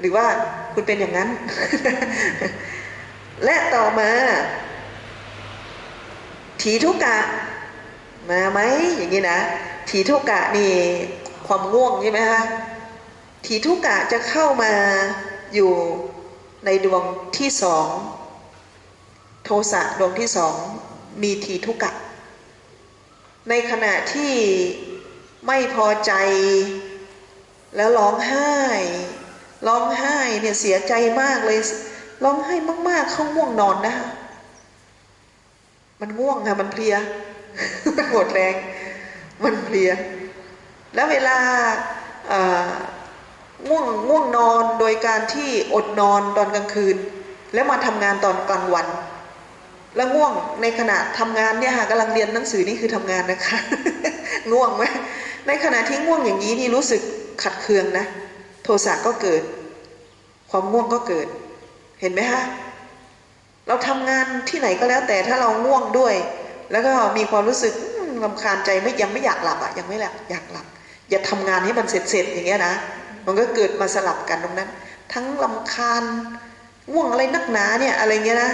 หรือว่าคุณเป็นอย่างนั้น และต่อมาถีทุกะ มาไหมอย่างนี้นะถีทุกะนี่ความง่วงใช่ไหมคะถีทุกะจะเข้ามาอยู่ในดวงที่สองโทสะดวงที่สองมีทีทุกะ ในขณะที่ไม่พอใจแล้วร้องไห้ ร้องไห้เนี่ยเสียใจมากเลย ร้องไห้มาก ๆ เขาง่วงนอนนะมันง่วงค่ะมันเพลีย มันหมดแรง มันเพลีย แล้วเวลาอ่อง่วงง่วงนอนโดยการที่อดนอนตอนกลางคืน แล้วมาทำงานตอนกลางวัน แล้วง่วงในขณะทำงานเนี่ยค่ะกำลังเรียนหนังสือนี่คือทำงานนะคะ ง่วงไหมในขณะที่ง่วงอย่างนี้นี่รู้สึกขัดเคืองนะ โทสะก็เกิด ความง่วงก็เกิด เห็นไหมฮะเราทำงานที่ไหนก็แล้วแต่ถ้าเราง่วงด้วย แล้วก็มีความรู้สึกอืมรำคาญใจไม่ยังไม่อยากหลับอะยังไม่หลับอยากหลับ อย่าทำงานให้มันเสร็จๆอย่างเงี้ยนะมันก็เกิดมาสลับกันตรงนั้น ทั้งลำคาญง่วงอะไรนักหนาเนี่ยอะไรเงี้ยนะ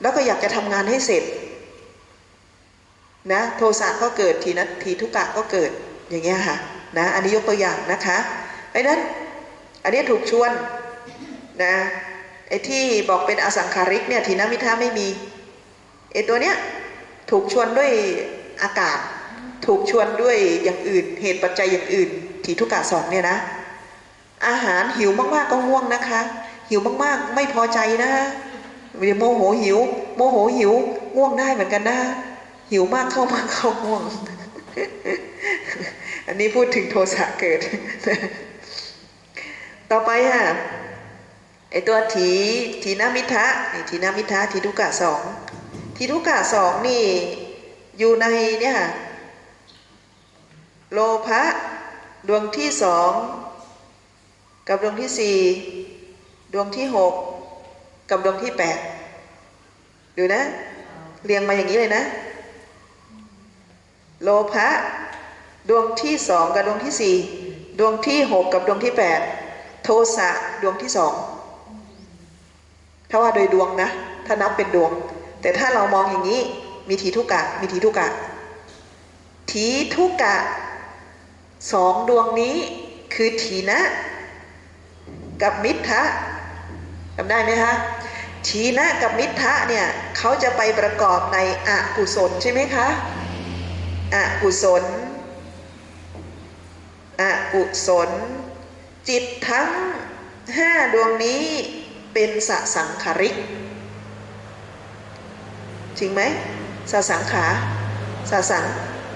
แล้วก็อยากจะทำงานให้เสร็จนะโทสะก็เกิดทีนะทีทุกกะก็เกิดอย่างเงี้ยค่ะนะอันนี้ยกตัวอย่างนะคะไอ้นั้น อันนี้ถูกชวนนะไอ้ที่บอกเป็นอสังขาริกเนี่ยทีนมิทาไม่มีไอ้ตัวเนี้ยถูกชวนด้วยอากาศ ถูกชวนด้วยอย่างอื่น เหตุปัจจัยอย่างอื่นทีทุกกะสองเนี่ยนะ อาหารหิวมากๆก็ง่วงนะคะ หิวมากๆไม่พอใจนะเดี๋ยวโมโหหิว โมโหหิวง่วงได้เหมือนกันนะ หิวมากเข้ามากเข้าง่วง อันนี้พูดถึงโทสะเกิด ต่อไปค่ะไอตัวถีถีนามิทะนี่ถีนามิทะทีทุกะสองทีทุกะสองนี่อยู่ในเนี่ยค่ะโลภะดวงที่สองกับดวงที่สี่ดวงที่หกกับดวงที่แปดดูนะ เรียงมาอย่างนี้เลยนะ โลภะดวงที่สองกับดวงที่สี่ดวงที่หกกับดวงที่แปด โทสะดวงที่สองถ้าว่าโดยดวงนะ ถ้านับเป็นดวง แต่ถ้าเรามองอย่างนี้มีทีทุกะ มีทีทุกะ ทีทุกะสองดวงนี้คือทีนะ กับมิทะจำได้ไหมคะทีนะกับมิทะเนี่ยเขาจะไปประกอบในอกุศลใช่ไหมคะอกุศลอกุศล จิตทั้งห้าดวงนี้เป็นสสังขาริก จริงไหมสสังขาสสัง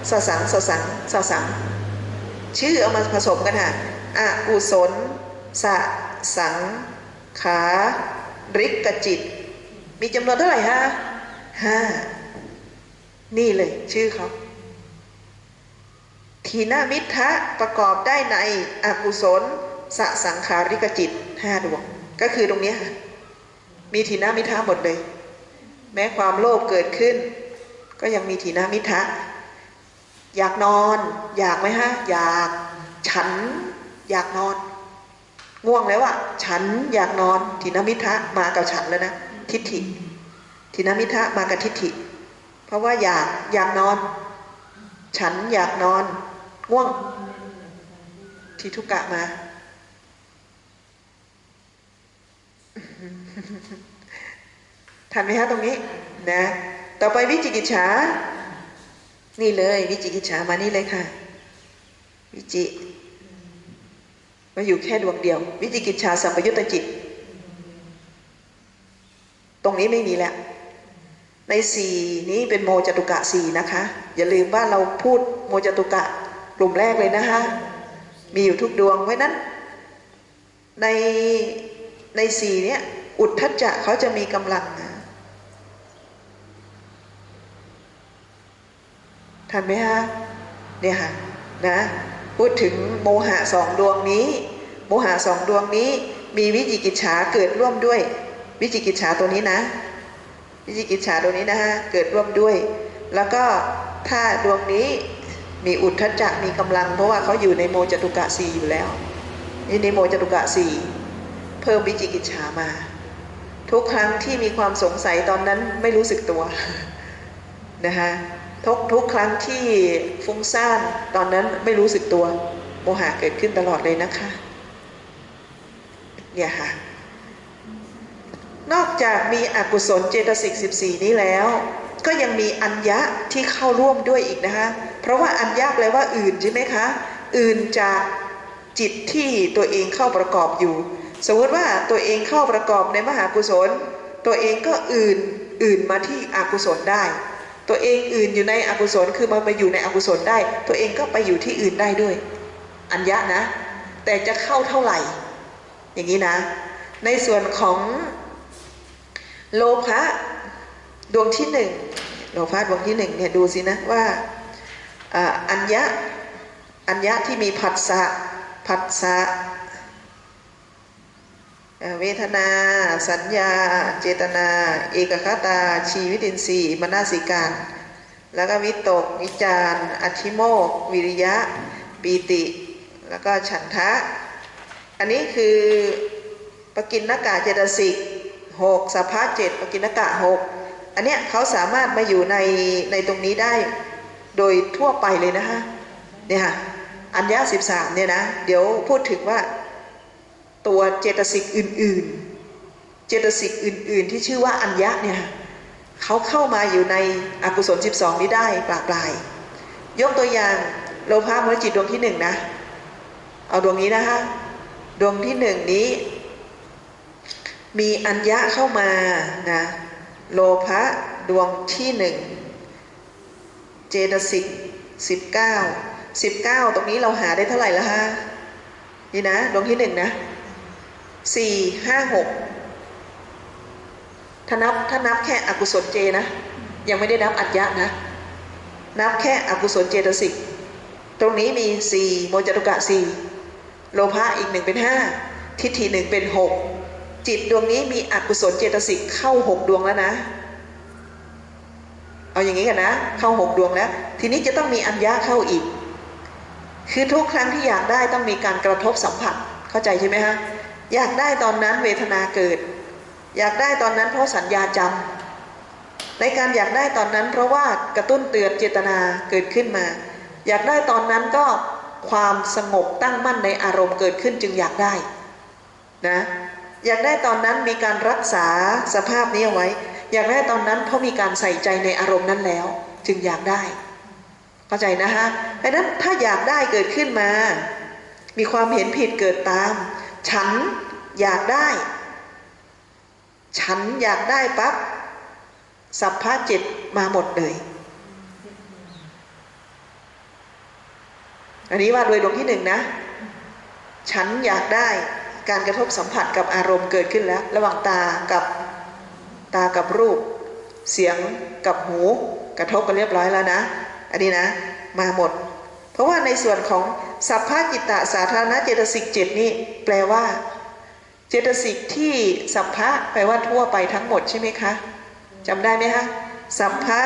สสังสสังสสัง ชื่อเอามาผสมกันค่ะอกุศลสสังขาริกกจิต มีจำนวนเท่าไหร่ฮะห้านี่เลยชื่อเขาทีนามิทะประกอบได้ในอกุศล สสังขาริกจิตห้าดวง ก็คือตรงนี้ค่ะ มีทีนามิทะหมดเลย แม้ความโลภเกิดขึ้น ก็ยังมีทีนามิทะ อยากนอน อยากไหมฮะ อยาก ฉัน อยากนอน ง่วงแล้วอะฉันอยากนอนทีนามิทะมากับฉันแล้วนะ ทิฏฐิทีนามิทะมากับทิฏฐิ เพราะว่าอยาก อยากนอน ฉันอยากนอน ง่วงทีทุกกะมา ทันไหมฮะตรงนี้นะ ต่อไปวิจิกิจฉา นี่เลยวิจิกิจฉามานี่เลยค่ะ วิจิมาอยู่แค่ดวงเดียว วิจิกิจฉาสัมปยุตตจิต ตรงนี้ไม่มีแล้วในสี่นี้เป็นโมจตุกะสี่นะคะ อย่าลืมว่าเราพูดโมจตุกะกลุ่มแรกเลยนะคะมีอยู่ทุกดวงเพราะนั้น ใน ในสี่เนี้ยอุทธัจจะเขาจะมีกำลังนะทันไหมฮะเนี่ยค่ะนะพูดถึงโมหะสองดวงนี้ โมหะสองดวงนี้ มีวิจิกิจฉาเกิดร่วมด้วย วิจิกิจฉาตัวนี้นะ วิจิกิจฉาดวนี้นะฮะเกิดร่วมด้วย แล้วก็ถ้าดวงนี้มีอุทธัจจะมีกำลัง เพราะว่าเขาอยู่ในโมจตุกะสีอยู่แล้วนี่ในโมจตุกะสี เพิ่มวิจิกิจฉามา ทุกครั้งที่มีความสงสัยตอนนั้นไม่รู้สึกตัวนะคะทุกทุกครั้งที่ฟุ้งซ่านตอนนั้นไม่รู้สึกตัวโมหะเกิดขึ้นตลอดเลยนะคะเนี่ยค่ะนอกจากมีอกุศลเจตสิก14 นี้แล้ว ก็ยังมีอัญญะที่เข้าร่วมด้วยอีกนะคะ เพราะว่าอัญญะแปลว่าอื่นใช่ไหมคะ อื่นจากจิตที่ตัวเองเข้าประกอบอยู่ สมมติว่าตัวเองเข้าประกอบในมหากุศล ตัวเองก็อื่นอื่นมาที่อกุศลได้ ตัวเองอื่นอยู่ในอกุศลคือมันมาอยู่ในอกุศลได้ ตัวเองก็ไปอยู่ที่อื่นได้ด้วย อัญญะนะ แต่จะเข้าเท่าไหร่ อย่างนี้นะ ในส่วนของโลภะดวงที่หนึ่งโลภะดวงที่หนึ่งเนี่ยดูสินะว่าอ่าอัญญะอัญญะที่มีผัสสะผัสสะ เวทนา สัญญา เจตนา เอกคตา ชีวิตินทรีย์มนาสิการ แล้วก็วิตก วิจารอธิโมก วิริยะ ปีติ แล้วก็ฉันทะ อันนี้คือปกินนากาเจตสิกหกสภาเจ็ดปกินนากะหกอันเนี้ยเขาสามารถมาอยู่ในในตรงนี้ได้โดยทั่วไปเลยนะคะเนี่ยค่ะอัญญาสิบสามเนี่ยนะ เดี๋ยวพูดถึงว่า ตัวเจตสิกอื่น ๆ เจตสิกอื่น ๆ ที่ชื่อว่าอัญญะเนี่ยเขาเข้ามาอยู่ในอกุศล 12 นี้ได้ปลาปลาย ยกตัวอย่างโลภะมรจิตดวงที่หนึ่งนะ เอาดวงนี้นะคะดวงที่หนึ่งนี้ มีอัญญะเข้ามานะโลภะดวงที่หนึ่งเจตสิกสิบเก้าสิบเก้าตรงนี้เราหาได้เท่าไหร่ละฮะนี่นะดวงที่หนึ่งนะ สี่ห้าหกถ้านับถ้านับแค่อกุศลเจนะ ยังไม่ได้นับอัญญะนะ นับแค่อกุศลเจตสิก ตรงนี้มีสี่โมจตุกะสี่โลภะอีกหนึ่งเป็นห้าทิฏฐิหนึ่งเป็นหกจิตดวงนี้มีอกุศลเจตสิกเข้าหกดวงแล้วนะ เอาอย่างนี้กันนะ เข้าหกดวงแล้ว ทีนี้จะต้องมีอัญญาเข้าอีก คือทุกครั้งที่อยากได้ต้องมีการกระทบสัมผัสเข้าใจใช่ไหมฮะ อยากได้ตอนนั้นเวทนาเกิด อยากได้ตอนนั้นเพราะสัญญาจำในการอยากได้ตอนนั้นเพราะว่ากระตุ้นเตือนเจตนาเกิดขึ้นมา อยากได้ตอนนั้นก็ความสงบตั้งมั่นในอารมณ์เกิดขึ้นจึงอยากได้นะอยากได้ตอนนั้นมีการรักษาสภาพนี้เอาไว้ อยากได้ตอนนั้นเพราะมีการใส่ใจในอารมณ์นั้นแล้ว จึงอยากได้ เข้าใจนะฮะเพราะนั้นถ้าอยากได้เกิดขึ้นมา มีความเห็นผิดเกิดตาม ฉันอยากได้ ฉันอยากได้ปั๊บสัพพะจิตมาหมดเลยอันนี้ว่าโดยดวงที่หนึ่งนะ ฉันอยากได้การกระทบสัมผัสกับอารมณ์เกิดขึ้นแล้ว ระหว่างตากับตากับรูป เสียงกับหู กระทบกันเรียบร้อยแล้วนะ อันนี้นะ มาหมด เพราะว่าในส่วนของ สัพพะจิตตสาธารณเจตสิกเจ็ดนี่แปลว่า เจตสิกที่สัพพะแปลว่าทั่วไปทั้งหมดใช่ไหมคะจำได้ไหมคะสัพพะ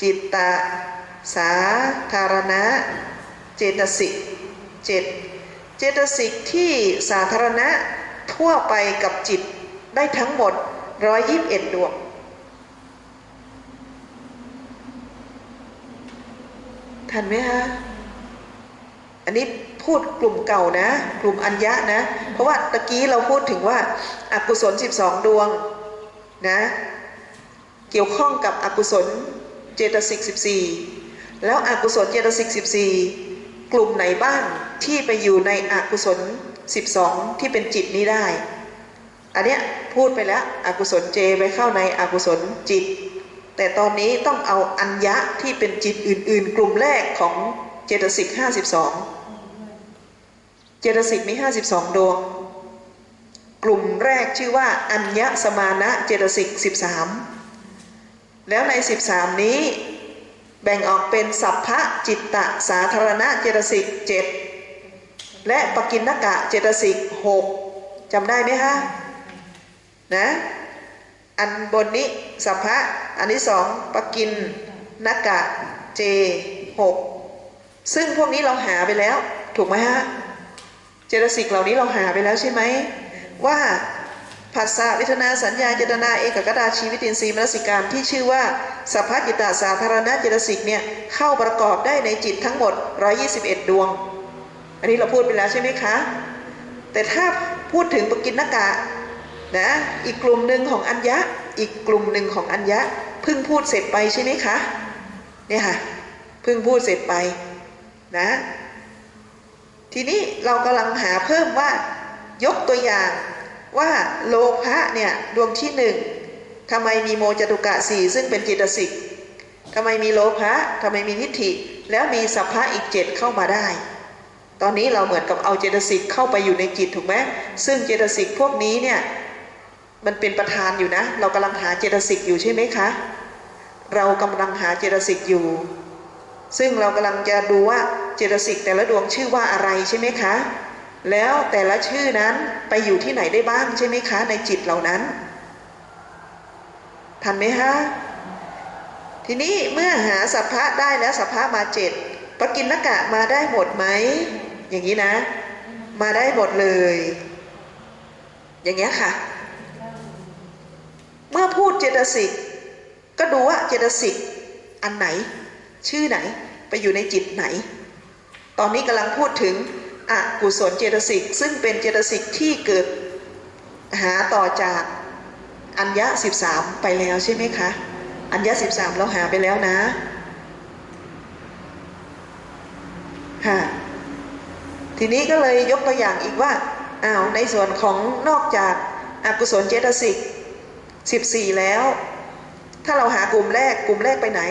จิตตะสาธารณะ เจตสิกเจ็ดเจตสิกที่สาธารณะทั่วไปกับจิตได้ทั้งหมด121ดวงทันไหมฮะ อันนี้พูดกลุ่มเก่านะ กลุ่มอัญญะนะ เพราะว่าตะกี้เราพูดถึงว่าอากุศล 12 ดวงนะ เกี่ยวข้องกับอกุศลเจตสิก 14 แล้วอกุศลเจตสิก 14 กลุ่มไหนบ้างที่ไปอยู่ในอกุศล 12 ที่เป็นจิตนี้ได้ อันเนี้ยพูดไปแล้วอกุศลเจไปเข้าในอกุศลจิต แต่ตอนนี้ต้องเอาอัญญะที่เป็นจิตอื่น ๆ กลุ่มแรกของ เจตสิก52เจตสิกมี52ดวง กลุ่มแรกชื่อว่า อัญญสมานะเจตสิก13แล้วใน13นี้แบ่งออกเป็นสัพพะจิตตะสาธารณะเจตสิก7และปกินนกะเจตสิก6จำได้ไหมคะนะอันบนนี้สัพพะอันที่สองปกินนกะเจหก ซึ่งพวกนี้เราหาไปแล้ว ถูกไหมฮะ เจตสิกเหล่านี้เราหาไปแล้วใช่ไหม ว่าผัสสะเวทนาสัญญาเจตนาเอกกตาชีวิตินทรีย์มนสิการที่ชื่อว่าสัพพจิตตสาธารณเจตสิกเนี่ยเข้าประกอบได้ในจิตทั้งหมด 121 ดวง อันนี้เราพูดไปแล้วใช่ไหมคะ แต่ถ้าพูดถึงปกินนกะนะอีกกลุ่มหนึ่งของอัญญะ อีกกลุ่มหนึ่งของอัญญะเพิ่งพูดเสร็จไปใช่ไหมคะเนี่ยค่ะเพิ่งพูดเสร็จไป นะ ทีนี้เรากำลังหาเพิ่มว่ายกตัวอย่างว่าโลภะเนี่ยดวงที่หนึ่งทำไมมีโมจตุกะสี่ซึ่งเป็นจิตสิกทำไมมีโลภะทำไมมีทิฏฐิ แล้วมีสัพพะอีกเจ็ดเข้ามาได้ ตอนนี้เราเหมือนกับเอาเจตสิกเข้าไปอยู่ในจิตถูกไหมซึ่งเจตสิกพวกนี้เนี่ยมันเป็นประธานอยู่นะ เรากำลังหาเจตสิกอยู่ใช่ไหมคะ เรากำลังหาเจตสิกอยู่ ซึ่งเรากำลังจะดูว่าเจตสิกแต่ละดวงชื่อว่าอะไรใช่ไหมคะ แล้วแต่ละชื่อนั้นไปอยู่ที่ไหนได้บ้างใช่ไหมคะ ในจิตเหล่านั้น ทันไหมคะ ทีนี้เมื่อหาสัพพะได้แล้วสัพพะมาเจ็ดปกินนกะมาได้หมดไหม อย่างนี้นะ มาได้หมดเลย อย่างเงี้ยค่ะ เมื่อพูดเจตสิกก็ดูว่าเจตสิกอันไหน ชื่อไหนไปอยู่ในจิตไหน ตอนนี้กำลังพูดถึงอกุศลเจตสิกซึ่งเป็นเจตสิกที่เกิดหาต่อจากอัญญะ13 ไปแล้วใช่ไหมคะ อัญญะ13 เราหาไปแล้วนะค่ะทีนี้ก็เลยยกตัวอย่างอีกว่าอ้าวในส่วนของนอกจากอากุศลเจตสิก14 แล้ว ถ้าเราหากลุ่มแรก กลุ่มแรกไปไหน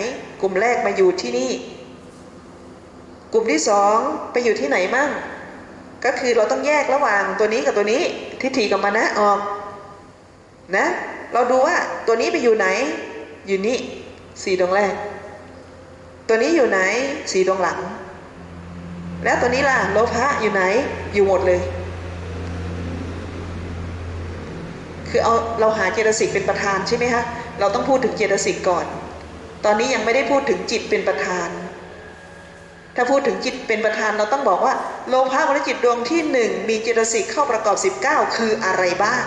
กลุ่มแรกมาอยู่ที่นี่ กลุ่มที่สองไปอยู่ที่ไหนมั่ง ก็คือเราต้องแยกระหว่างตัวนี้กับตัวนี้ ทิฏฐิกับมานะออก นะ เราดูว่าตัวนี้ไปอยู่ไหน อยู่นี่สี่ดวงแรก ตัวนี้อยู่ไหนสี่ดวงหลัง แล้วตัวนี้ล่ะโลภะอยู่ไหน อยู่หมดเลย คือเอาเราหาเจตสิกเป็นประธานใช่ไหมคะ เราต้องพูดถึงเจตสิกก่อน ตอนนี้ยังไม่ได้พูดถึงจิตเป็นประธาน ถ้าพูดถึงจิตเป็นประธานเราต้องบอกว่าโลภะวรจิตดวงที่หนึ่งมีเจตสิกเข้าประกอบ 19 คืออะไรบ้าง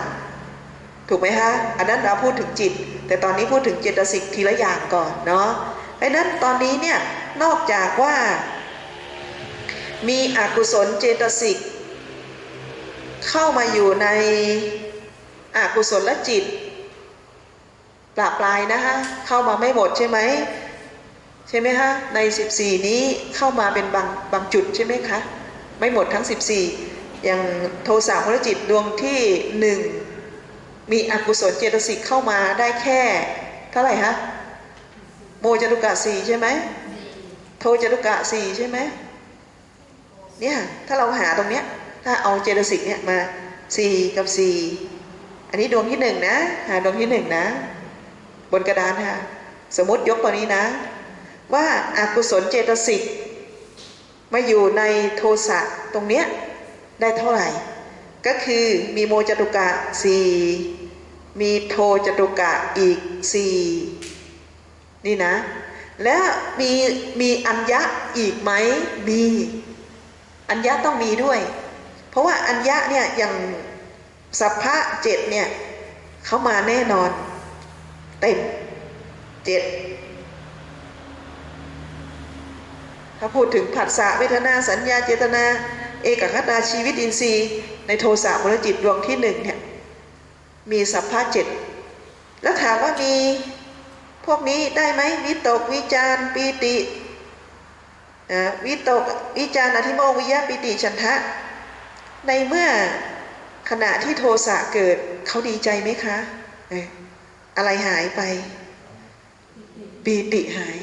ถูกไหมคะอันนั้นเราพูดถึงจิต แต่ตอนนี้พูดถึงเจตสิกทีละอย่างก่อนเนาะเพราะนั้นตอนนี้เนี่ยนอกจากว่ามีอกุศลเจตสิกเข้ามาอยู่ในอกุศลจิต ปราบปลายนะคะเข้ามาไม่หมดใช่ไหมใช่ไหมคะใน 14 นี้เข้ามาเป็นบางบางจุดใช่ไหมคะไม่หมดทั้ง 14 อย่างโทสะมรจิตดวงที่หนึ่งมีอกุศลเจตสิกเข้ามาได้แค่เท่าไหร่คะโมจตุกะสี่ใช่ไหมโทจตุกะสี่ใช่ไหมเนี่ยถ้าเราหาตรงเนี้ยถ้าเอาเจตสิกเนี่ยมาสี่กับสี่อันนี้ดวงที่หนึ่งนะหาดวงที่หนึ่งนะ บนกระดานค่ะ สมมติยกตัวนี้นะ ว่าอากุศลเจตสิกมาอยู่ในโทสะตรงเนี้ยได้เท่าไหร่ ก็คือมีโมจตุกะสี่มีโทจตุกะอีกสี่นี่นะ แล้วมีมีอัญญะอีกไหมมีอัญญะต้องมีด้วย เพราะว่าอัญญะเนี่ยอย่างสัพพะเจ็ดเนี่ยเขามาแน่นอน เต็มเจ็ดถ้าพูดถึงผัสสะเวทนาสัญญาเจตนา เอกคตาชีวิตอินทรีย์ ในโทสะมรจิตดวงที่หนึ่งเนี่ยมีสัพพะเจ็ดแล้วถามว่ามีพวกนี้ได้ไหมวิตกวิจารปีติวิตกวิจารอธิโมวิยะปิติฉันทะ ในเมื่อขณะที่โทสะเกิดเขาดีใจไหมคะ อะไรหายไปปีติหาย